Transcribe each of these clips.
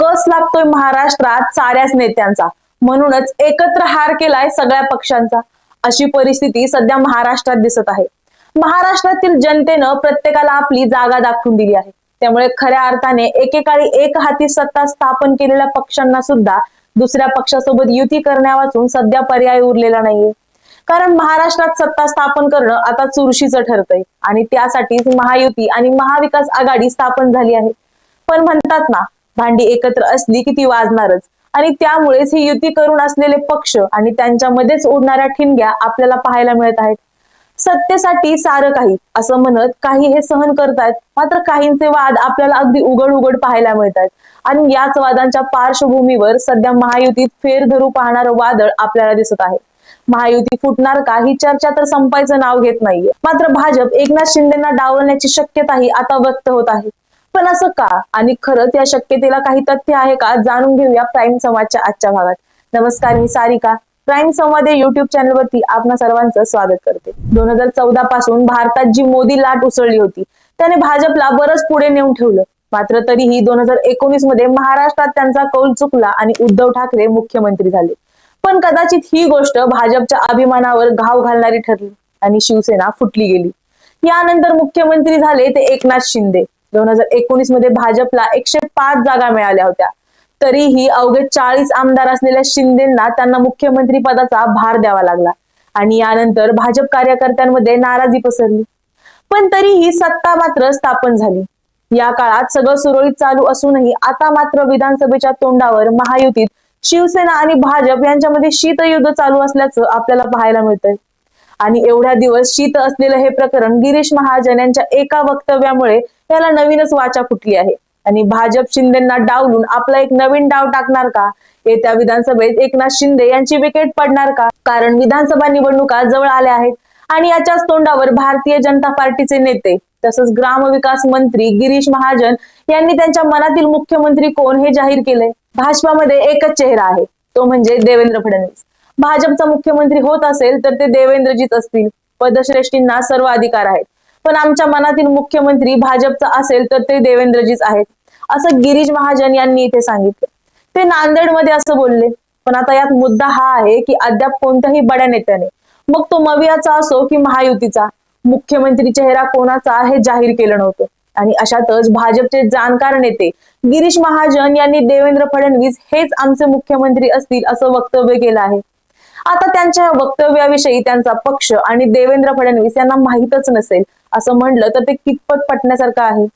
कस लागतोय महाराष्ट्रात साऱ्याच नेत्यांचा? म्हणूनच एकत्र हार केलाय सगळ्या पक्षांचा. अशी परिस्थिती सध्या महाराष्ट्रात दिसत आहे. महाराष्ट्रातील जनतेनं प्रत्येकाला आपली जागा दाखवून दिली आहे. त्यामुळे खऱ्या अर्थाने एकेकाळी एक हाती सत्ता स्थापन केलेल्या पक्षांना सुद्धा दुसऱ्या पक्षासोबत युती करण्यावाचून सध्या पर्याय उरलेला नाहीये. कारण महाराष्ट्रात सत्ता स्थापन करणं आता चुरशीचं ठरतंय आणि त्यासाठीच महायुती आणि महाविकास आघाडी स्थापन झाली आहे. पण म्हणतात ना भांडी एकत्र असली की ती वाजणारच. आणि त्यामुळेच ही युती करून असलेले पक्ष आणि त्यांच्यामध्येच उडणाऱ्या ठिणग्या आपल्याला पाहायला मिळत आहेत. सत्तेसाठी सारं काही असं म्हणत काही हे सहन करतायत मात्र काहींचे वाद आपल्याला अगदी उघड उघड पाहायला मिळतात. आणि याच वादांच्या पार्श्वभूमीवर सध्या महायुतीत फेर धरू पाहणारं वादळ आपल्याला दिसत आहे. महायुती फुटणार का ही चर्चा तर संपायचं नाव घेत नाहीये. मात्र भाजप एकनाथ शिंदेना डावलण्याची शक्यताही आता व्यक्त होत आहे. पण असं का? आणि खरंच या शक्यतेला काही तथ्य आहे का? जाणून घेऊया प्राईम समाजच्या आजच्या भागात. नमस्कार मी सारिका. प्राईम संवाद या युट्यूब चॅनलवरती आपणा सर्वांचं स्वागत करते. दोन हजार चौदा पासून भारतात जी मोदी लाट उसळली होती त्याने भाजपला बरंच पुढे नेऊन ठेवलं. मात्र तरीही दोन हजार एकोणीसमध्ये महाराष्ट्रात त्यांचा कौल चुकला आणि उद्धव ठाकरे मुख्यमंत्री झाले. पण कदाचित ही गोष्ट भाजपच्या अभिमानावर घाव घालणारी ठरली आणि शिवसेना फुटली गेली. यानंतर मुख्यमंत्री झाले ते एकनाथ शिंदे. दोन हजार एकोणीसमध्ये भाजपला एकशे पाच जागा मिळाल्या होत्या. तरीही अवघे चाळीस आमदार असलेल्या शिंदेना त्यांना मुख्यमंत्री पदाचा भार द्यावा लागला. आणि यानंतर भाजप कार्यकर्त्यांमध्ये नाराजी पसरली. पण तरीही सत्ता मात्र स्थापन झाली. या काळात सगळं सुरळीत चालू असूनही आता मात्र विधानसभेच्या तोंडावर महायुतीत शिवसेना आणि भाजप यांच्यामध्ये शीतयुद्ध चालू असल्याचं आपल्याला पाहायला मिळतंय. आणि एवढ्या दिवस शीत असलेलं हे प्रकरण गिरीश महाजन यांच्या एका वक्तव्यामुळे याला नवीनच वाचा फुटली आहे. आणि भाजप शिंदेना डावलून आपला एक नवीन डाव टाकणार का? येत्या विधानसभेत एकनाथ शिंदे यांची विकेट पडणार का? कारण विधानसभा निवडणुका जवळ आल्या आहेत. आणि याच्याच तोंडावर भारतीय जनता पार्टीचे नेते तसंच ग्रामविकास मंत्री गिरीश महाजन यांनी त्यांच्या मनातील मुख्यमंत्री कोण हे जाहीर केलंय? भाजपामध्ये एकच चेहरा आहे. तो म्हणजे देवेंद्र फडणवीस. भाजपचा मुख्यमंत्री होत असेल तर ते देवेंद्रजीच असतील. पदश्रेष्ठींना सर्व अधिकार आहेत. पण आमच्या मनातील मुख्यमंत्री भाजपचा असेल तर ते देवेंद्रजीच आहेत. असं गिरीश महाजन यांनी इथे सांगितलं. ते नांदेडमध्ये असं बोलले. पण आता यात मुद्दा हा आहे की अद्याप कोणत्याही बड्या नेत्याने मग तो मवियाचा असो की महायुतीचा मुख्यमंत्री चेहरा कोणाचा हे जाहीर केलं नव्हतं. आणि अशातच भाजपचे जाणकार नेते गिरीश महाजन यांनी देवेंद्र फडणवीस हेच आमचे मुख्यमंत्री असतील असं वक्तव्य केलं आहे. आता त्यांच्या या वक्तव्याविषयी त्यांचा पक्ष आणि देवेंद्र फडणवीस यांना माहीतच नसेल असं म्हणलं तर ते कितपत पटण्यासारखं आहे?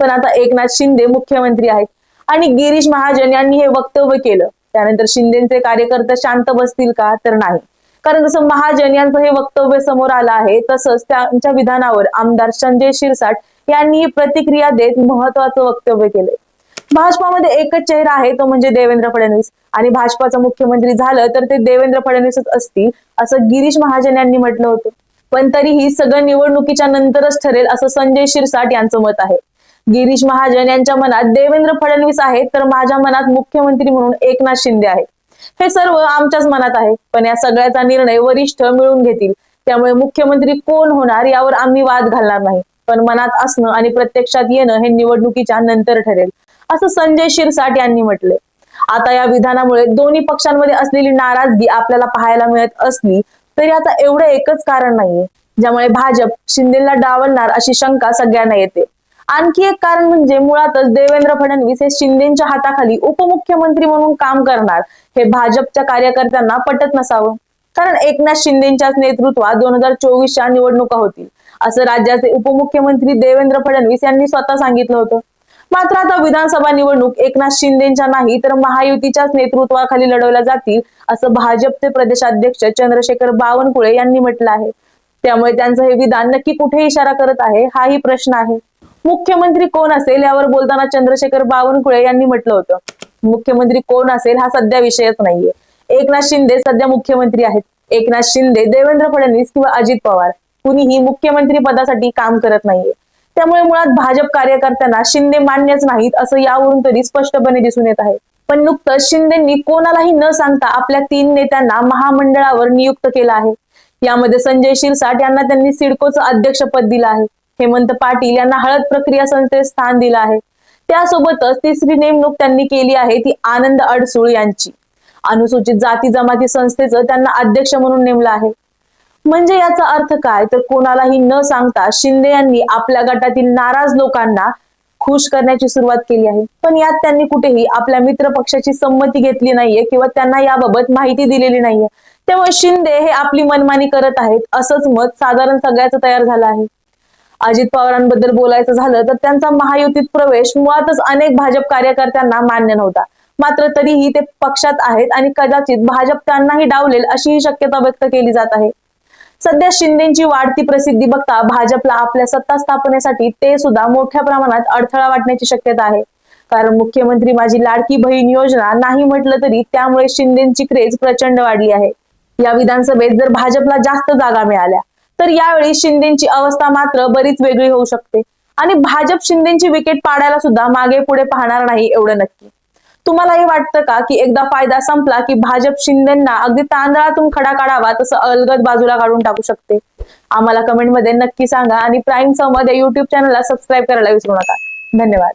पण आता एकनाथ शिंदे मुख्यमंत्री आहेत आणि गिरीश महाजन यांनी हे वक्तव्य केलं. त्यानंतर शिंदेचे कार्यकर्ते शांत बसतील का तर नाही. कारण जसं महाजन यांचं हे वक्तव्य समोर आलं आहे तसंच त्यांच्या विधानावर आमदार संजय शिरसाट यांनी प्रतिक्रिया देत महत्वाचं वक्तव्य केलंय. भाजपामध्ये एकच चेहरा आहे तो म्हणजे देवेंद्र फडणवीस. आणि भाजपाचं मुख्यमंत्री झालं तर ते देवेंद्र फडणवीसच असतील असं गिरीश महाजन यांनी म्हटलं होतं. पण तरीही सगळं निवडणुकीच्या नंतरच ठरेल असं संजय शिरसाट यांचं मत आहे. गिरीश महाजन यांच्या मनात देवेंद्र फडणवीस आहेत तर माझ्या मनात मुख्यमंत्री म्हणून एकनाथ शिंदे आहेत. हे सर्व आमच्याच मनात आहे पण या सगळ्याचा निर्णय वरिष्ठ मिळून घेतील. त्यामुळे मुख्यमंत्री कोण होणार यावर आम्ही वाद घालणार नाही. पण मनात असणं आणि प्रत्यक्षात येणं हे निवडणुकीच्या नंतर ठरेल. असं संजय शिरसाट यांनी म्हटलंय. आता या विधानामुळे दोन्ही पक्षांमध्ये असलेली नाराजगी आपल्याला पाहायला मिळत असली तरी आता एवढं एकच कारण नाहीये ज्यामुळे भाजप शिंदेला डावलणार अशी शंका सगळ्यांना येते. आणखी एक कारण म्हणजे मुळातच देवेंद्र फडणवीस हे शिंदेच्या हाताखाली उपमुख्यमंत्री म्हणून काम करणार हे भाजपच्या कार्यकर्त्यांना पटत नसावं. कारण एकनाथ शिंदेच्याच नेतृत्वात दोन हजार चोवीसच्या निवडणुका होतील. असं राज्याचे उपमुख्यमंत्री देवेंद्र फडणवीस यांनी स्वतः सांगितलं होतं. मात्र आता विधानसभा निवडणूक एकनाथ शिंदेच्या नाही तर महायुतीच्याच नेतृत्वाखाली लढवल्या जातील असं भाजपचे प्रदेशाध्यक्ष चंद्रशेखर बावनकुळे यांनी म्हटलं आहे. त्यामुळे त्यांचं हे विधान नक्की कुठे इशारा करत आहे हाही प्रश्न आहे. मुख्यमंत्री कोण असेल यावर बोलताना चंद्रशेखर बावनकुळे यांनी म्हटलं होतं. मुख्यमंत्री कोण असेल हा सध्या विषयच नाहीये. एकनाथ शिंदे सध्या मुख्यमंत्री आहेत. एकनाथ शिंदे देवेंद्र फडणवीस किंवा अजित पवार कुणीही मुख्यमंत्री पदासाठी काम करत नाहीये. त्यामुळे मुळात भाजप कार्यकर्त्यांना शिंदे मान्यच नाहीत असं यावरून तरी स्पष्टपणे दिसून येत आहे. पण नुकतंच शिंदेंनी कोणालाही न सांगता आपल्या तीन नेत्यांना महामंडळावर नियुक्त केलं आहे. यामध्ये संजय शिरसाट यांना त्यांनी सिडकोचं अध्यक्षपद दिलं आहे. हेमंत पाटील यांना हळद प्रक्रिया संस्थेत स्थान दिलं आहे. त्यासोबतच तिसरी नेमणूक त्यांनी केली आहे ती आनंद अडसूळ यांची. अनुसूचित जाती जमाती संस्थेचं त्यांना अध्यक्ष म्हणून नेमलं आहे. म्हणजे याचा अर्थ काय? तर कोणालाही न सांगता शिंदे यांनी आपल्या गटातील नाराज लोकांना खुश करण्याची सुरुवात केली आहे. पण यात त्यांनी कुठेही आपल्या मित्र पक्षाची संमती घेतली नाहीये किंवा त्यांना याबाबत माहिती दिलेली नाहीये. त्यामुळे शिंदे हे आपली मनमानी करत आहेत असंच मत साधारण सगळ्याचं तयार झालं आहे. अजित पवारांबद्दल बोलायचं झालं तर त्यांचा महायुतीत प्रवेश मुळातच अनेक भाजप कार्यकर्त्यांना मान्य नव्हता. मात्र तरीही ते पक्षात आहेत आणि कदाचित भाजप त्यांनाही डावलेल अशी ही शक्यता व्यक्त केली जात आहे. सध्या शिंदेची वाढती प्रसिद्धी बघता भाजपला आपल्या सत्ता स्थापनेसाठी ते सुद्धा मोठ्या प्रमाणात अडथळा वाटण्याची शक्यता आहे. कारण मुख्यमंत्री माझी लाडकी बहीण योजना नाही म्हटलं तरी त्यामुळे शिंदेची क्रेज प्रचंड वाढली आहे. या विधानसभेत जर भाजपला जास्त जागा मिळाल्या तर यावेळी शिंदेची अवस्था मात्र बरीच वेगळी होऊ शकते. आणि भाजप शिंदेची विकेट पाडायला सुद्धा मागे पुढे पाहणार नाही एवढं नक्की. तुम्हालाही वाटतं का की एकदा फायदा संपला की भाजप शिंदेना अगदी तांदळातून खडा काढावा तसं अलगद बाजूला काढून टाकू शकते? आम्हाला कमेंटमध्ये नक्की सांगा आणि प्राईम संवाद या युट्यूब चॅनलला सबस्क्राईब करायला विसरू नका. धन्यवाद.